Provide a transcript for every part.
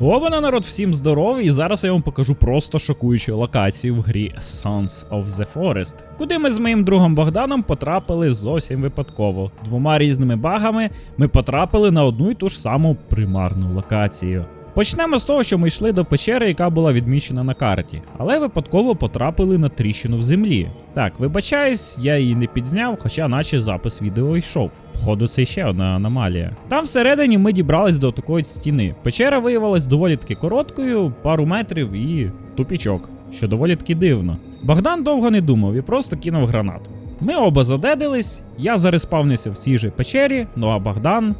Обана народ, всім здоров, і зараз я вам покажу просто шокуючу локацію в грі Sons of the Forest, куди ми з моїм другом Богданом потрапили зовсім випадково. Двома різними багами ми потрапили на одну і ту ж саму примарну локацію. Почнемо з того, що ми йшли до печери, яка була відмічена на карті, але випадково потрапили на тріщину в землі. Так, вибачаюсь, я її не підзняв, хоча наче запис відео йшов. Походу, це ще одна аномалія. Там всередині ми дібрались до такої стіни. Печера виявилась доволі таки короткою, пару метрів і тупічок, що доволі таки дивно. Богдан довго не думав і просто кинув гранату. Ми оба задедились, я зареспавнився в цій же печері, ну а Богдан.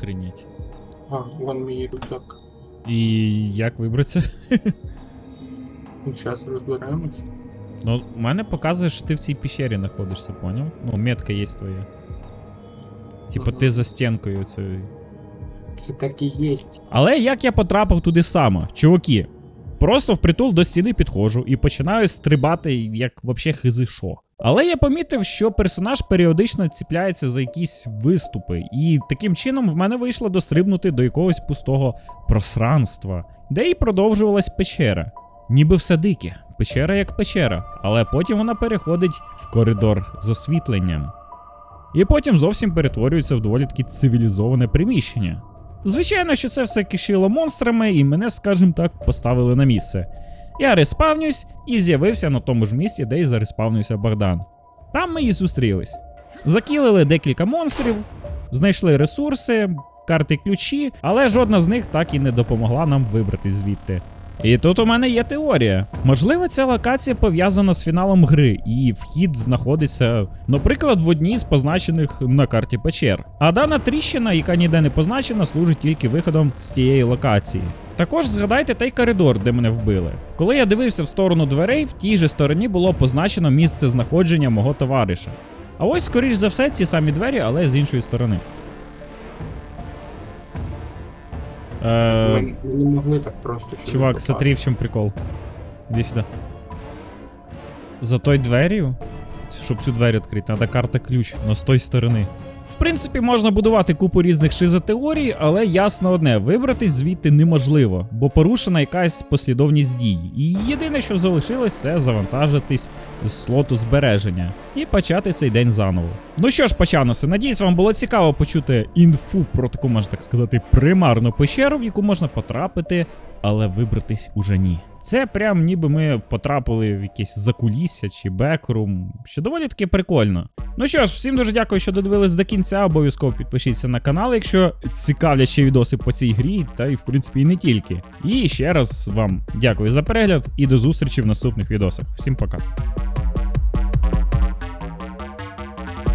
Хреніть. А, вон мій рюкзак. І як вибратися? Ну, зараз розбираємось. Ну, у мене показує, що ти в цій пещері знаходишся, поняв? Ну, метка є твоя. Типа ти за стінкою цією. Це так і є. Але як я потрапив туди сама, чуваки? Просто впритул до стіни підходжу і починаю стрибати, як вообще хизи шо. Але я помітив, що персонаж періодично ціпляється за якісь виступи, і таким чином в мене вийшло дострибнути до якогось пустого просранства, де і продовжувалась печера. Ніби все дике, печера як печера, але потім вона переходить в коридор з освітленням. І потім зовсім перетворюється в доволі таки цивілізоване приміщення. Звичайно, що це все кишило монстрами, і мене, скажімо так, поставили на місце. Я респавнюсь і з'явився на тому ж місці, де й зареспавнився Богдан. Там ми і зустрілись. Закілили декілька монстрів, знайшли ресурси, карти ключі, але жодна з них так і не допомогла нам вибратись звідти. І тут у мене є теорія. Можливо, ця локація пов'язана з фіналом гри, і вхід знаходиться, наприклад, в одній з позначених на карті печер. А дана тріщина, яка ніде не позначена, служить тільки виходом з тієї локації. Також згадайте той коридор, де мене вбили. Коли я дивився в сторону дверей, в тій же стороні було позначено місце знаходження мого товариша. А ось, скоріш за все, ці самі двері, але з іншої сторони. Ми, ми не могли так просто. Чувак, попасти. смотри, в чем прикол. Иди сюда. За той дверью, щоб цю двері відкрити, треба карта ключ, но з той сторони. В принципі, можна будувати купу різних шизотеорій, але ясно одне, вибратись звідти неможливо, бо порушена якась послідовність дій. І єдине, що залишилось, це завантажитись з слоту збереження і почати цей день заново. Ну що ж, пачаноси, надіюсь, вам було цікаво почути інфу про таку, можна так сказати, примарну пещеру, в яку можна потрапити, але вибратись уже ні. Це прям ніби ми потрапили в якесь закулісся чи бекрум, що доволі таки прикольно. Ну що ж, всім дуже дякую, що додивились до кінця. Обов'язково підпишіться на канал, якщо цікавлять відоси по цій грі, та й в принципі і не тільки. І ще раз вам дякую за перегляд і до зустрічі в наступних відосах. Всім пока.